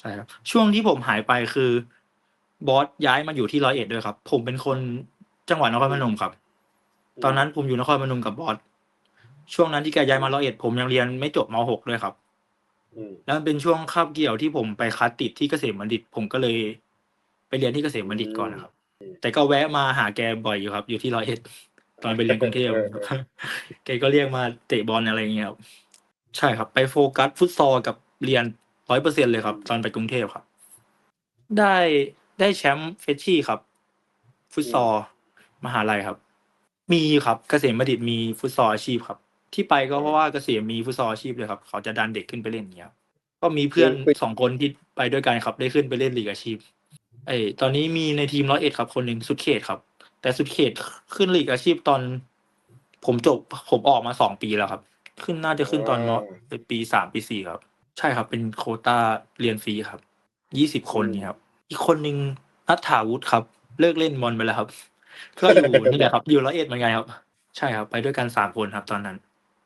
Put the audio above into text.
ใช่ครับช่วงที่ผมหายไปคือบอสย้ายมาอยู่ที่ร้อยเอ็ดด้วยครับ ผมเป็นคนจังหวัดนครพนมครับ ตอนนั้นผมอยู่นครพนมกับบอสช่วงนั้นที่แกย้ายมาร้อยเอ็ดผมยังเรียนไม่จบมหกด้วยครับอืมแล้วมันเป็นช่วงคาบเกี่ยวที่ผมไปคัดติดที่เกษมบัณฑิต ผมก็เลยไปเรียนที่เกษมบัณฑิตก่อนนะครับ แต่ก็แวะมาหาแกบ่อยอยู่ครับ อยู่ที่ร้อยเอ็ดตอนไปเรียนกรุงเทพครับแกก็เรียกมาเตะบอลอะไรอย่างเงี้ยครับใช่ครับ ไปโฟกัสฟุตซอลกับเรียน ร้อยเปอร์เซ็นเลยครับ ตอนไปกรุงเทพครับ ได้ได้แชมป์เฟชชี่ครับ ฟุตซอลมหาลัยครับ มีครับเกษมบัณฑิตมีฟุตซอลอาชีพครับ ที่ไปก็เพราะว่าเกษมมีฟุตซอลอาชีพเลยครับ เขาจะดันเด็กขึ้นไปเล่นอย่างเงี้ยครับก็มีเพื่อนสองคนที่ไปด้วยกันครับ ได้ขึ้นไปเล่นลีกอาชีพไอยตอนนี้มีในทีมร้อยเอ็ดครับ คนหนึ่งสุดเขตครับ แต่สุดเขตขึ้นลีกอาชีพตอน ผมจบผมออกมาสองปีแล้วครับ ขึ้นน่าจะขึ้นตอนเนาะปีสามปีสี่ครับ ใช่ครับ เป็นโควต้าเรียนฟรีครับ ยี่สิบคนเนี่ยครับ อีกคนหนึ่งนัทถาวุฒิครับ เลิกเล่นบอลไปแล้วครับ ก็อยู่นี่แหละครับ อยู่ร้อยเอ็ดเหมือนกันครับ ใช่ครับ ไปด้วยกันสามคนครับ ตอนนั้น